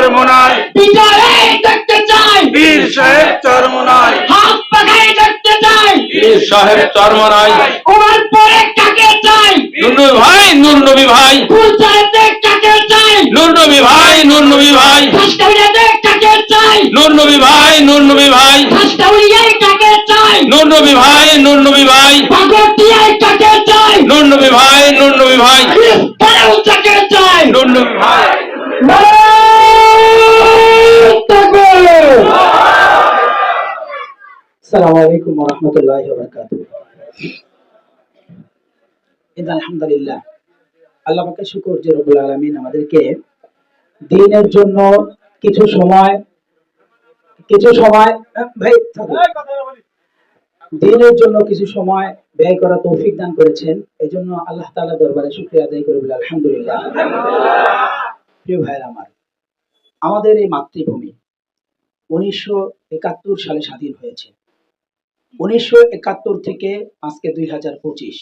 চরমনায়। বিজয় দেখতে চাই। বীর সাহেব চরমনায়। হাত পাখায় দেখতে চাই। বীর সাহেব চরমনায়। ওর পরে কাকে চাই? নুনবি ভাই ফুল কাকে চাই? নুনবি ভাই নুনবি ভাই। ফাস্টাউরিয়াতে কাকে চাই? নুনবি ভাই নুনবি ভাই। ফাস্টাউরিয়ায় কাকে চাই? নুনবি ভাই নুনবি ভাই। পাগটিয়ায় কাকে চাই? নুনবি ভাই নুনবি ভাই। পরেও কাকে চাই। ভাই। السلام عليكم ورحمة الله وبركاته إن الحمد لله আল্লাহ পাকের শুকর যে রব্বুল আলামিন আমাদেরকে দিনের জন্য কিছু সময় কিছু সময় আহ, ভাই থাকুন। দিনের জন্য কিছু সময় ব্যয় করা তৌফিক দান করেছেন এই জন্য আল্লাহ তাআলা দরবারে শুকরিয়া আদায় করে বলে আলহামদুলিল্লাহ প্রিয় ভাইয়ের আমার আমাদের এই মাতৃভূমি উনিশশো একাত্তর সালে স্বাধীন হয়েছে উনিশশো একাত্তর থেকে আজকে দুই হাজার পঁচিশ।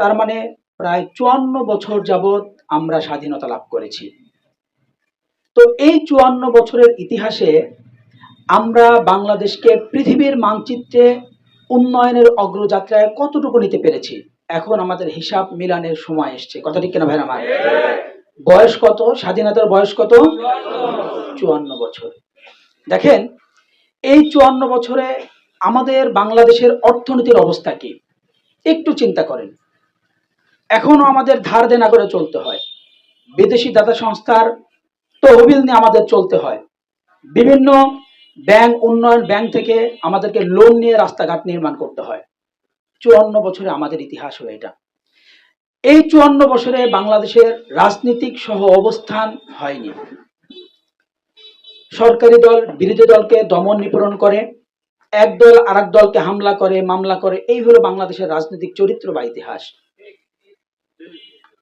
তার মানে প্রায় চুয়ান্ন বছর যাবৎ আমরা স্বাধীনতা লাভ করেছি। তো এই চুয়ান্ন বছরের ইতিহাসে আমরা বাংলাদেশকে পৃথিবীর মানচিত্রে উন্নয়নের অগ্রযাত্রায় কতটুকু নিতে পেরেছি? এখন আমাদের হিসাব মিলানের সময় এসছে। কথা ঠিক কেনা ভাই আমার? বয়স কত? স্বাধীনতার বয়স কত? চুয়ান্ন বছর। দেখেন, এই চুয়ান্ন বছরে আমাদের বাংলাদেশের অর্থনীতির অবস্থা কি? একটু চিন্তা করেন। এখনও আমাদের ধার দেনা করে চলতে হয়। বিদেশি দাতা সংস্থার তহবিল নিয়ে আমাদের চলতে হয়। বিভিন্ন ব্যাংক, উন্নয়ন ব্যাংক থেকে আমাদেরকে লোন নিয়ে রাস্তাঘাট নির্মাণ করতে হয়। চুয়ান্ন বছরে আমাদের ইতিহাস হয়ে এটা। এই চুয়ান্ন বছরে বাংলাদেশের রাজনীতিক সহ অবস্থান হয়নি। সরকারি দল, বিরোধী দলকে দমন নিপীড়ন করে। এক দল আর দলকে হামলা করে, মামলা করে, এই হলো বাংলাদেশের রাজনৈতিক চরিত্র বা ইতিহাস।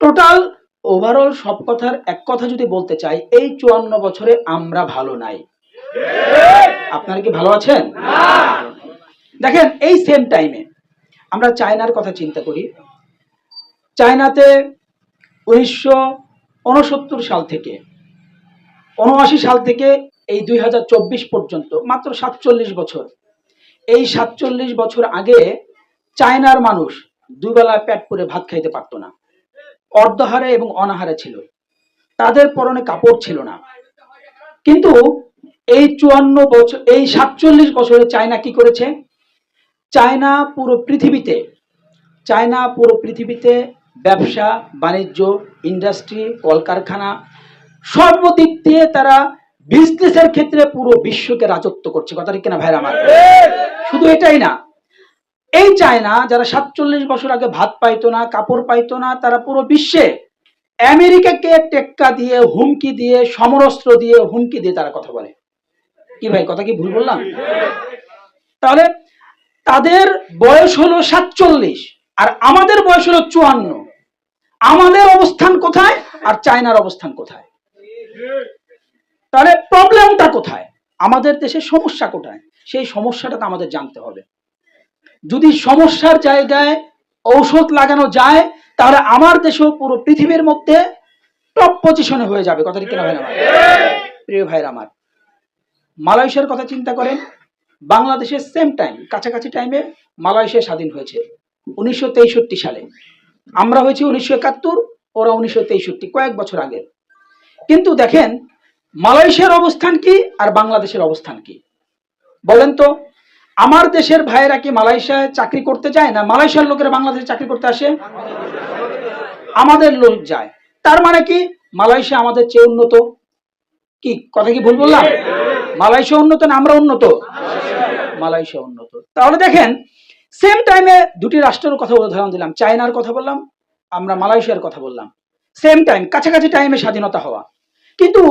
টোটাল ওভারঅল সব কথার এক কথা যদি বলতে চাই, এই চুয়ান্ন বছরে আমরা ভালো নাই। আপনারা কি ভালো আছেন? দেখেন, এই সেম টাইমে আমরা চায়নার কথা চিন্তা করি। চায়নাতে উনিশশো উনসত্তর সাল থেকে, উনআশি সাল থেকে এই দুই হাজার চব্বিশ পর্যন্ত মাত্র সাতচল্লিশ বছর এই সাতচল্লিশ বছর আগে চায়নার মানুষ দুবেলা পেট পুরে ভাত খাইতে পারতো না। অর্ধহারে এবং অনাহারে ছিল। তাদের পরনে কাপড় ছিল না। কিন্তু এই চুয়ান্ন বছর, এই সাতচল্লিশ বছরে চায়না কি করেছে? চায়না পুরো পৃথিবীতে, চায়না পুরো পৃথিবীতে ব্যবসা, বাণিজ্য, ইন্ডাস্ট্রি, কলকারখানা সর্বদিক দিয়ে তারা বিজনেসের ক্ষেত্রে পুরো বিশ্বকে রাজত্ব করছে। কথা ঠিক কিনা ভাইরা আমার? শুধু এটাই না। এই চায়না যারা সাতচল্লিশ বছর আগে ভাত পাইতো না, কাপড় পাইতো না, তারা পুরো বিশ্বে আমেরিকাকে টেক্কা দিয়ে, হুমকি দিয়ে, সমরস্ত্র দিয়ে, হুমকি দিয়ে তারা কথা বলে। কি ভাই, কথা কি ভুল বললাম? তাহলে তাদের বয়স হলো সাতচল্লিশ, আর আমাদের বয়স হলো চুয়ান্ন। আমাদের অবস্থান কোথায়? আর চায়নার অবস্থান কোথায় কোথায়? আমাদের দেশে সমস্যা কোথায়? সেই সমস্যাটা তো আমাদের জানতে হবে। যদি সমস্যার জায়গায় ঔষধ লাগানো যায়, তাহলে আমার দেশেও পুরো পৃথিবীর মধ্যে টপ পজিশনে হয়ে যাবে। কথা কিনা ভাই আমার? প্রিয় ভাইরা আমার, মালয়েশিয়ার কথা চিন্তা করেন বাংলাদেশের সেম টাইম কাছাকাছি টাইমে মালয়েশিয়া স্বাধীন হয়েছে, উনিশশো তেষট্টি সালে। আমরা হয়েছি উনিশশো একাত্তর, ওরা উনিশশো তেষট্টি, কয়েক বছর আগে। কিন্তু দেখেন মালয়েশিয়ার অবস্থান কি আর বাংলাদেশের অবস্থান কি? বলেন তো, আমার দেশের ভাইয়েরা কি মালয়েশিয়ায় চাকরি করতে যায় না মালয়েশিয়ার লোকেরা বাংলাদেশে চাকরি করতে আসে? আমাদের লোক যায়। তার মানে কি? মালয়েশিয়া আমাদের চেয়ে উন্নত। কি, কথা কি ভুল বললাম? মালয়েশিয়া উন্নত না আমরা উন্নত? মালয়েশিয়া উন্নত। তাহলে দেখেন সেম টাইমে দুটি রাষ্ট্রের কথা উদাহরণ দিলাম। চায়নার কথা বললাম, আমরা মালয়েশিয়ার কথা বললাম। সেম টাইম কাছাকাছি টাইমে স্বাধীনতা হওয়া। কিন্তু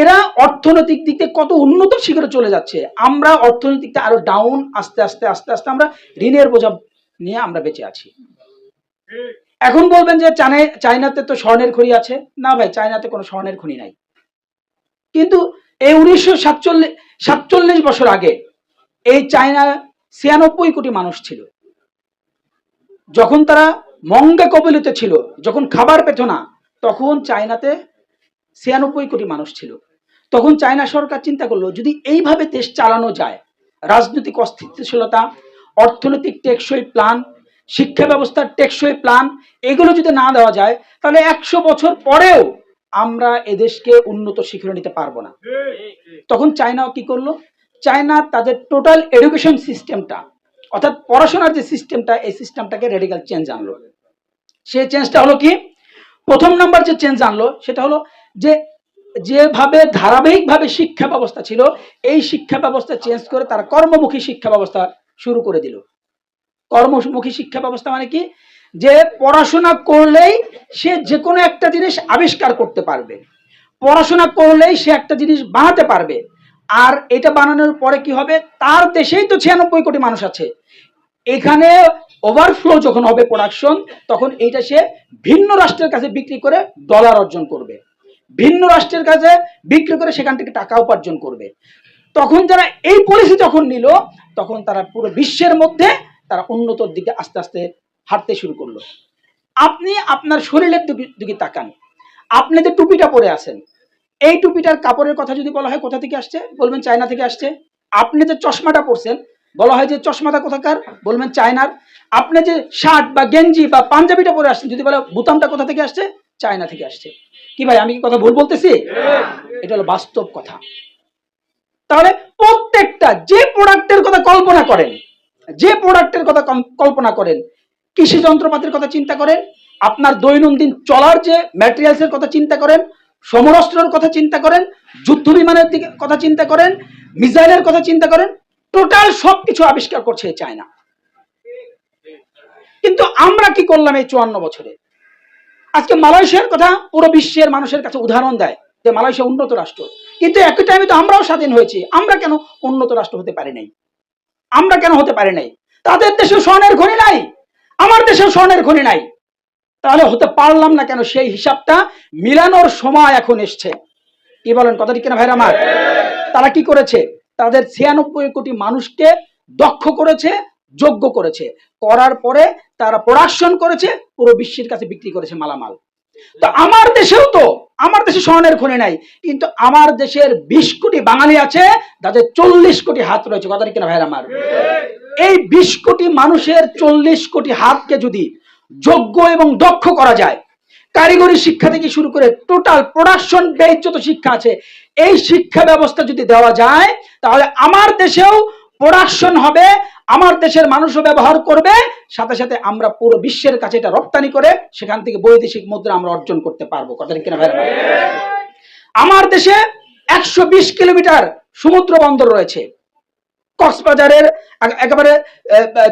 এরা অর্থনৈতিক দিক থেকে কত উন্নত শিখরে চলে যাচ্ছে। আমরা অর্থনৈতিক থেকে আরও ডাউন আস্তে আস্তে আস্তে আস্তে আমরা ঋণের বোঝা নিয়ে আমরা বেঁচে আছি। এখন বলবেন যে চায়নাতে তো স্বর্ণের খনি আছে। না ভাই, চায়নাতে কোনো স্বর্ণের খনি নাই। কিন্তু এই উনিশশো সাতচল্লিশ সাতচল্লিশ বছর আগে এই চায়না ছিয়ানব্বই কোটি মানুষ ছিল। যখন তারা মঙ্গে কবলিত ছিল, যখন খাবার পেত না, তখন চায়নাতে ছিয়ানব্বই কোটি মানুষ ছিল। তখন চায়না সরকার চিন্তা করল, যদি এইভাবে দেশ চালানো যায়, রাজনৈতিক অস্থিতিশীলতা, অর্থনৈতিক টেকসই প্ল্যান, শিক্ষা ব্যবস্থার টেকসই প্ল্যান, এগুলো যদি না দেওয়া যায়, তাহলে একশো বছর পরেও আমরা এদেশকে উন্নত শিখরে নিতে পারব না। তখন চায়নাও কি করল? চায়না তাদের টোটাল এডুকেশন সিস্টেমটা, অর্থাৎ পড়াশোনার যে সিস্টেমটা, এই সিস্টেমটাকে রেডিক্যাল চেঞ্জ আনলো। সেই চেঞ্জটা হলো কি? প্রথম নাম্বার যে চেঞ্জ আনলো, সেটা হলো যে, যেভাবে ধারাবাহিকভাবে শিক্ষা ব্যবস্থা ছিল, এই শিক্ষা ব্যবস্থা চেঞ্জ করে তারা কর্মমুখী শিক্ষা ব্যবস্থা শুরু করে দিল। কর্মমুখী শিক্ষা ব্যবস্থা মানে কি? যে পড়াশোনা করলেই সে যে কোনো একটা জিনিস আবিষ্কার করতে পারবে। পড়াশোনা করলেই সে একটা জিনিস বানাতে পারবে। আর এটা বানানোর পরে কি হবে? তার দেশেই তো ছিয়ানব্বই কোটি মানুষ আছে। এখানে ওভারফ্লো যখন হবে প্রোডাকশন তখন এইটা সে ভিন্ন রাষ্ট্রের কাছে বিক্রি করে ডলার অর্জন করবে। ভিন্ন রাষ্ট্রের কাছে বিক্রি করে সেখান থেকে টাকা উপার্জন করবে। তখন যারা এই পলিসি যখন নিল, তখন তারা পুরো বিশ্বের মধ্যে তারা উন্নতর দিকে আস্তে আস্তে হাঁটতে শুরু করল। আপনি আপনার শরীরের দিকে- তাকান। আপনি যে টুপিটা পরে আছেন, এই টুপিটার কাপড়ের কথা যদি বলা হয় কোথা থেকে আসছে? বলবেন চায়না থেকে আসছে। আপনি যে চশমাটা পরছেন বলা হয় যে চশমাটা কোথাকার? বলবেন চায়নার। আপনি যে শার্ট বা গেঞ্জি বা পাঞ্জাবিটা পরে আসছেন, যদি বলে বুতামটা কোথা থেকে আসছে? চায়না থেকে আসছে। কি ভাই, আমি কি কথা ভুল বলতেছি? এটা হলো বাস্তব কথা। তাহলে প্রত্যেকটা যে প্রোডাক্টের কথা কল্পনা করেন, যে প্রোডাক্টের কথা কল্পনা করেন, কৃষি যন্ত্রপাতির কথা চিন্তা করেন, আপনার দৈনন্দিন চলার যে ম্যাটেরিয়ালসের কথা চিন্তা করেন, সমরাস্ত্রের কথা চিন্তা করেন, যুদ্ধ বিমানের দিকে কথা চিন্তা করেন, মিসাইলের কথা চিন্তা করেন টোটাল সবকিছু আবিষ্কার করছে চায়না কিন্তু আমরা কি করলাম এই চুয়ান্ন বছরে? আজকে মালয়েশিয়ার কথা পুরো বিশ্বের মানুষের কাছে উদাহরণ দেয় যে মালয়েশিয়া উন্নত রাষ্ট্র। কিন্তু একই টাইমে তো আমরাও স্বাধীন হয়েছি। আমরা কেন উন্নত রাষ্ট্র হতে পারি নাই? আমরা কেন হতে পারি নাই? তাদের দেশে স্বর্ণের খনি নাই। আমার দেশেও স্বর্ণের খনি নাই। তাহলে হতে পারলাম না কেন? সেই হিসাবটা মিলানোর সময় এখন এসছে। কি বলেন? কথাটি কেন ভাইরা আমার? তারা কি করেছে? তাদের ছিয়ানব্বই কোটি মানুষকে দক্ষ করেছে, যোগ্য করেছে। করার পরে তারা প্রোডাকশন করেছে, পুরো বিশ্বের কাছে বিক্রি করেছে মালামাল। তো আমার দেশেও তো, আমার দেশে স্বর্ণের খনি নাই, কিন্তু আমার দেশের বিশ কোটি বাঙালি আছে যাদের চল্লিশ কোটি হাত রয়েছে। কথাটি কেন ভাইরা আমার? এই বিশ কোটি মানুষের চল্লিশ কোটি হাতকে যদি যোগ্য এবং দক্ষ করা যায়, কারিগরি শিক্ষা থেকে শুরু করে টোটাল প্রোডাকশন বেস যত শিক্ষা আছে এই শিক্ষা ব্যবস্থা যদি দেওয়া যায়, তাহলে আমার দেশেও প্রোডাকশন হবে, আমার দেশের মানুষও ব্যবহার করবে, সাথে সাথে আমরা পুরো বিশ্বের কাছে এটা রপ্তানি করে সেখান থেকে বৈদেশিক মুদ্রা আমরা অর্জন করতে পারব। কথা কিনা আমার দেশে একশো বিশ কিলোমিটার সমুদ্র বন্দর রয়েছে। কক্সবাজারের একেবারে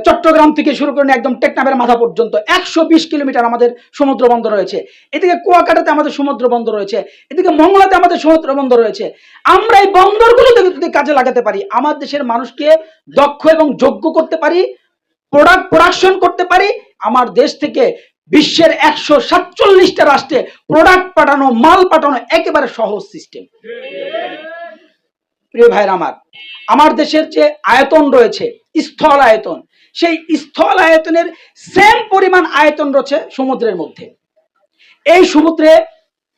চট্টগ্রাম থেকে শুরু করে একদম টেকনাফের মাথা পর্যন্ত একশো বিশ কিলোমিটার আমাদের সমুদ্র বন্দর রয়েছে। এদিকে কুয়াকাটাতে আমাদের সমুদ্র বন্দর রয়েছে, এদিকে মংলাতে আমাদের সমুদ্র বন্দর রয়েছে। আমরা এই বন্দরগুলো যদি কাজে লাগাতে পারি, আমার দেশের মানুষকে দক্ষ এবং যোগ্য করতে পারি প্রোডাক্ট প্রোডাকশন করতে পারি, আমার দেশ থেকে বিশ্বের একশো সাতচল্লিশটা রাষ্ট্রে প্রোডাক্ট পাঠানো, মাল পাঠানো একেবারে সহজ সিস্টেম প্রিয় ভাইয়ের আমার আমার দেশের যে আয়তন রয়েছে স্থল আয়তন সেই স্থল আয়তনের সেম পরিমাণ আয়তন রয়েছে সমুদ্রের মধ্যে। এই সমুদ্রে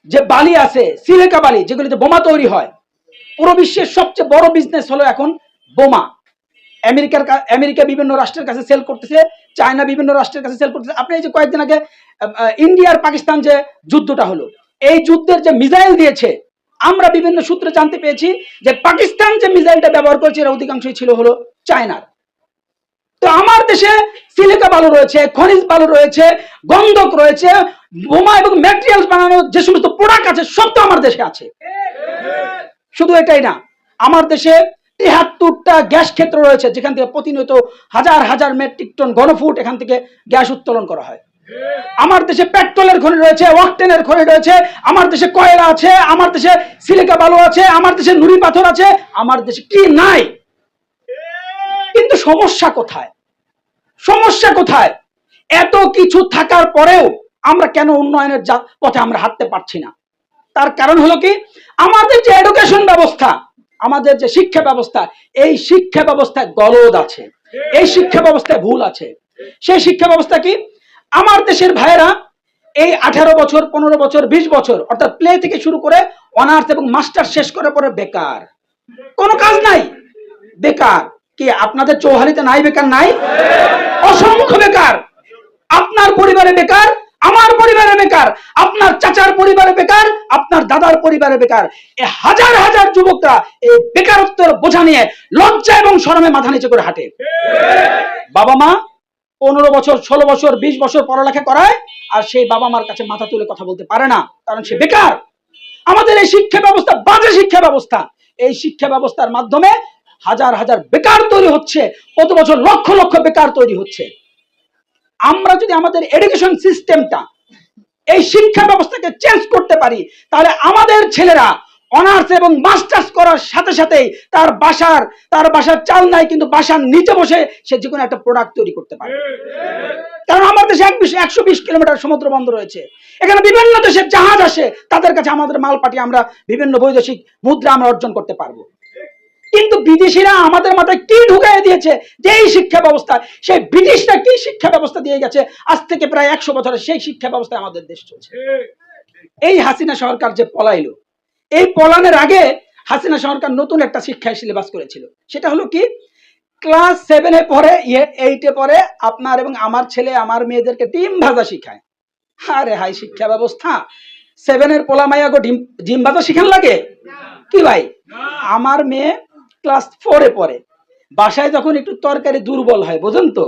যে বালি আছে সিলেকা বালি যেগুলিতে বোমা তৈরি হয় পুরো বিশ্বের সবচেয়ে বড় বিজনেস হলো এখন বোমা। আমেরিকার আমেরিকা বিভিন্ন রাষ্ট্রের কাছে সেল করতেছে চায়না বিভিন্ন রাষ্ট্রের কাছে সেল করতেছে। আপনি এই যে কয়েকদিন আগে আহ, আহ, ইন্ডিয়া আর পাকিস্তান যে যুদ্ধটা হলো এই যুদ্ধের যে মিসাইল দিয়েছে আমরা বিভিন্ন সূত্রে জানতে পেরেছি যে পাকিস্তান যে মিসাইলটা ব্যবহার করেছে এর অধিকাংশই ছিল হলো চায়নার। তো আমার দেশে সিলিকা বালু রয়েছে, খনিজ বালু রয়েছে, গন্ধক রয়েছে, বোমা এবং ম্যাটেরিয়ালস বানানোর যে সমস্ত প্রোডাক্ট আছে, সব তো আমার দেশে আছে। শুধু এটাই না, আমার দেশে তেহাত্তরটা গ্যাস ক্ষেত্র রয়েছে, যেখান থেকে প্রতিনিয়ত হাজার হাজার মেট্রিক টন ঘনফুট এখান থেকে গ্যাস উত্তোলন করা হয়। আমার দেশে পেট্রোলের খনি রয়েছে, অকটেনের খনি রয়েছে, আমার দেশে কয়লা আছে, আমার দেশে সিলিকা বালু আছে, আমার দেশে নুড়ি পাথর আছে, আমার দেশে কি নাই? কিন্তু সমস্যা কোথায়? সমস্যা কোথায়? এত কিছু থাকার পরেও আমরা কেন উন্নয়নের পথে আমরা হাঁটতে পারছি না? তার কারণ হলো কি? আমাদের যে এডুকেশন ব্যবস্থা, আমাদের যে শিক্ষা ব্যবস্থা, এই শিক্ষা ব্যবস্থায় গলদ আছে, এই শিক্ষা ব্যবস্থায় ভুল আছে। সেই শিক্ষা ব্যবস্থা কি? আমার দেশের ভাইয়েরা এই আঠারো বছর, পনেরো বছর, বিশ বছর, অর্থাৎ প্লে থেকে শুরু করে অনার্স এবং মাস্টার শেষ করার পরে বেকার। কোনো কাজ নাই। বেকার। কি, আপনাদের চৌহালিতে নাই বেকার? নাই। অসংখ্য বেকার। আপনার পরিবারে বেকার, আমার পরিবারে বেকার, আপনার চাচার পরিবারে বেকার, আপনার দাদার পরিবারে বেকার। এ হাজার হাজার যুবকরা এই বেকারত্বের বোঝা নিয়ে লজ্জা এবং শরমে মাথা নিচে করে হাঁটে। বাবা মা পনেরো বছর, ষোলো বছর, বিশ বছর পড়ালেখা করায় আর সেই বাবা মার কাছে মাথা তুলে কথা বলতে পারে না, কারণ সে বেকার। আমাদের এই শিক্ষা ব্যবস্থা বাজে শিক্ষা ব্যবস্থা। এই শিক্ষা ব্যবস্থার মাধ্যমে হাজার হাজার বেকার তৈরি হচ্ছে, কত বছর লক্ষ লক্ষ বেকার তৈরি হচ্ছে। আমরা যদি আমাদের এডুকেশন সিস্টেমটা এই শিক্ষা ব্যবস্থাকে চেঞ্জ করতে পারি, তাহলে আমাদের ছেলেরা অনার্স এবং মাস্টার্স করার সাথে সাথেই তার বাসার তার বাসার চাল নাই, কিন্তু বাসার নিচে বসে সে যে কোনো একটা প্রোডাক্ট তৈরি করতে পারে। কারণ আমার দেশে এক বিশ একশো বিশ কিলোমিটার সমুদ্র বন্ধ রয়েছে। এখানে বিভিন্ন দেশের জাহাজ আসে, তাদের কাছে আমাদের মাল পাঠিয়ে আমরা বিভিন্ন বৈদেশিক মুদ্রা আমরা অর্জন করতে পারব। কিন্তু বিদেশিরা আমাদের মাথায় কি ঢুকাই দিয়েছে? যে এই শিক্ষা ব্যবস্থা, সেই ব্রিটিশরা কি শিক্ষা ব্যবস্থা দিয়ে গেছে? আজ থেকে প্রায় একশো বছরের সেই শিক্ষা ব্যবস্থায় আমাদের দেশ চলছে। এই হাসিনা সরকার যে পলাইলো এই পলানের আগে হাসিনা সরকার নতুন একটা শিক্ষায় সিলেবাস করেছিল। সেটা হলো কি? ক্লাস সেভেনে পড়ে এইটে পড়ে আপনার এবং আমার ছেলে, আমার মেয়েদেরকে ডিম ভাজা শিখায়। আরে হাই, শিক্ষা ব্যবস্থা। সেভেনের পোলা মাইয়াগো ডিম ডিম ভাজা শিখান লাগে? কি ভাই? আমার মেয়ে ক্লাস ফোরে পড়ে। বাসায় যখন একটু তরকারি দুর্বল হয়, বুঝুন তো?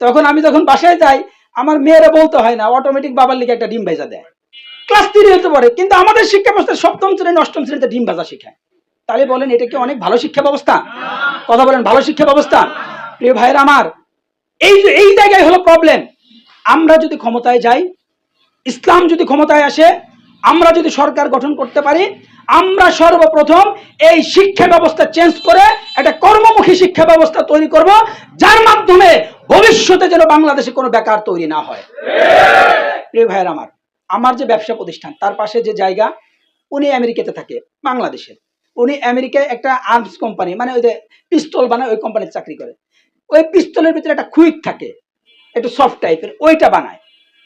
তখন আমি যখন বাসায় যাই, আমার মেয়েরা বলতে হয় না অটোমেটিক বাবার লিগে একটা ডিম ভেজা দেয়। ক্লাস থ্রি হতে পারে, কিন্তু আমাদের শিক্ষা ব্যবস্থা সপ্তম শ্রেণি, অষ্টম শ্রেণীতে ডিম ভাজা শেখায়। তাহলে বলেন, এটা কি অনেক ভালো শিক্ষা ব্যবস্থা? কথা বলেন, ভালো শিক্ষা ব্যবস্থা? প্রিয় ভাইয়ের আমার, এই এই জায়গায় হলো প্রবলেম আমরা যদি ক্ষমতায় যাই, ইসলাম যদি ক্ষমতায় আসে, আমরা যদি সরকার গঠন করতে পারি, আমরা সর্বপ্রথম এই শিক্ষা ব্যবস্থা চেঞ্জ করে একটা কর্মমুখী শিক্ষা ব্যবস্থা তৈরি করব, যার মাধ্যমে ভবিষ্যতে যেন বাংলাদেশে কোনো বেকার তৈরি না হয়। প্রিয় ভাইয়ের আমার আমার যে ব্যবসা প্রতিষ্ঠান, তার পাশে যে জায়গা, উনি আমেরিকাতে থাকে বাংলাদেশে উনি আমেরিকায় একটা আর্মস কোম্পানি মানে ওই যে পিস্তল বানায়, ওই কোম্পানির চাকরি করে। ওই পিস্তলের ভিতরে একটা কুইক থাকে, একটু সফট টাইপের ওইটা বানায়।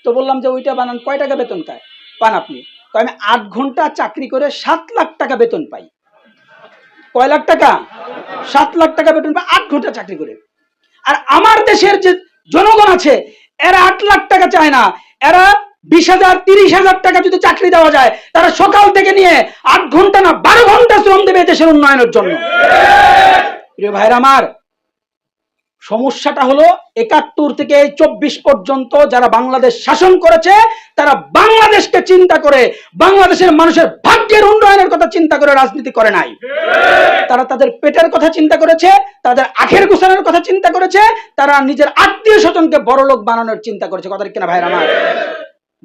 তো বললাম যে, ওইটা বানান, কয় টাকা বেতন পায়? পান আপনি। তো আমি আট ঘণ্টা চাকরি করে সাত লাখ টাকা বেতন পাই। কয় লাখ টাকা? সাত লাখ টাকা বেতন পাই আট ঘণ্টা চাকরি করে। আর আমার দেশের যে জনগণ আছে, এরা আট লাখ টাকা চায় না। এরা বিশ হাজার, তিরিশ হাজার টাকা যদি চাকরি দেওয়া যায়, তারা সকাল থেকে নিয়ে আট ঘণ্টা না, বারো ঘণ্টা শ্রম দেবে দেশের উন্নয়নের জন্য। প্রিয় ভাইরা আমার, সমস্যাটা হলো একাত্তর থেকে চব্বিশ পর্যন্ত যারা বাংলাদেশ শাসন করেছে, তারা বাংলাদেশকে চিন্তা করে, বাংলাদেশের মানুষের ভাগ্যের উন্নয়নের কথা চিন্তা করে রাজনীতি করে নাই। তারা তাদের পেটের কথা চিন্তা করেছে, তাদের আখের গোছানোর কথা চিন্তা করেছে, তারা নিজের আত্মীয় স্বজনকে বড় লোক বানানোর চিন্তা করেছে। কথা কিনা ভাইরা আমার?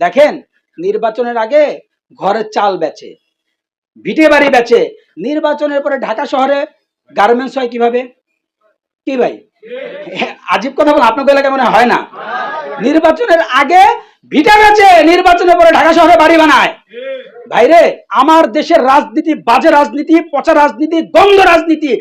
দেখেন, নির্বাচনের আগে ঘরের চাল বেচে, ভিটে বাড়ি বেচে, নির্বাচনের পরে ঢাকা শহরে গার্মেন্টস হয় কীভাবে? কি ভাই? আজীব কথা বল আপনাদের এলাকায় মনে হয় না? নির্বাচনের আগে ভিটা বেচে, নির্বাচনের পরে ঢাকা শহরে বাড়ি বানায়। ভাইরে, আমার দেশের রাজনীতি বাজে রাজনীতি, পচা রাজনীতি, গন্ধ রাজনীতি